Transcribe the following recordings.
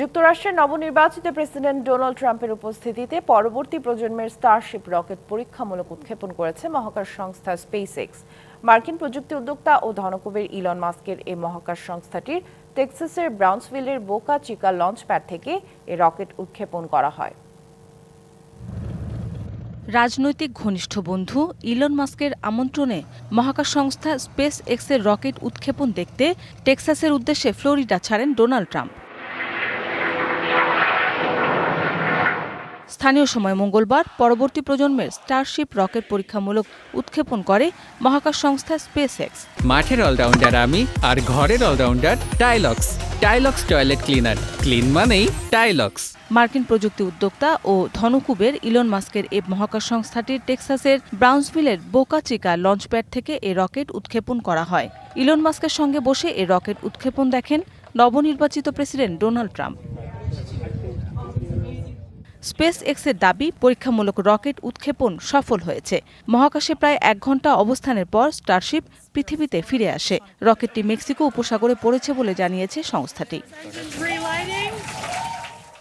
যুক্তরাষ্ট্রের নবনির্বাচিত president Donald ট্রাম্পের উপস্থিতিতে পরবর্তী প্রজন্মের স্টারশিপ রকেট পরীক্ষামূলক উৎক্ষেপণ করেছে মহাকাশ সংস্থা স্পেস এক্স মার্কিন প্রযুক্তি উদ্যোক্তা ও ধনকুবের ইলন মাস্কের এই মহাকাশ সংস্থাটির টেক্সাসের ব্রাউন্সভিলের বোকা চিকা লঞ্চ প্যাড থেকে এ রকেট উৎক্ষেপণ করা হয়। রাজনৈতিক ঘনিষ্ঠ বন্ধু ইলন মাস্কের আমন্ত্রণে মহাকাশ সংস্থা স্পেস এক্সের রকেট উৎক্ষেপণ দেখতে টেক্সাসের উদ্দেশ্যে ফ্লোরিডা ছাড়েন ডোনাল্ড ট্রাম্প। স্থানীয় সময় মঙ্গলবার পরবর্তী প্রজন্মের স্টারশিপ রকেট পরীক্ষামূলক উৎক্ষেপণ করে মহাকাশ সংস্থা স্পেস এক্স মাঠের অলরাউন্ডার আমি আর ঘরের allrounder Tylox Tylox toilet cleaner clean মানেই টাইলক্স মার্কিন প্রযুক্তি উদ্যোক্তা ও ধনকুবের ইলন মাস্কের এই মহাকাশ সংস্থাটির টেক্সাসের ব্রাউন্সভিলের বোকা চিকা লঞ্চপ্যাড থেকে এ রকেট উৎক্ষেপণ করা হয়। ইলন মাস্কের সঙ্গে বসে এ রকেট উৎক্ষেপণ দেখেন নবনির্বাচিত প্রেসিডেন্ট ডোনাল্ড ট্রাম্প স্পেস এক্সের দাবি, পরীক্ষামূলক রকেট উৎক্ষেপণ সফল হয়েছে। মহাকাশে প্রায় এক ঘণ্টা অবস্থানের পর স্টারশিপ পৃথিবীতে ফিরে আসে। রকেটটি মেক্সিকো উপসাগরে পড়েছে বলে জানিয়েছে সংস্থাটি।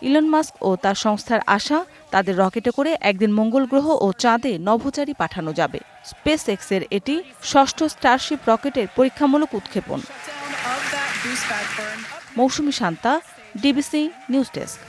ইলন মাস্ক ও তার সংস্থার আশা, তাদের রকেটে করে একদিন মঙ্গল গ্রহ ও চাঁদে নভোচারী পাঠানো যাবে। স্পেস এক্সের এটি ষষ্ঠ স্টারশিপ রকেটের পরীক্ষামূলক উৎক্ষেপণ। Mousumi Shanta, DBC news desk.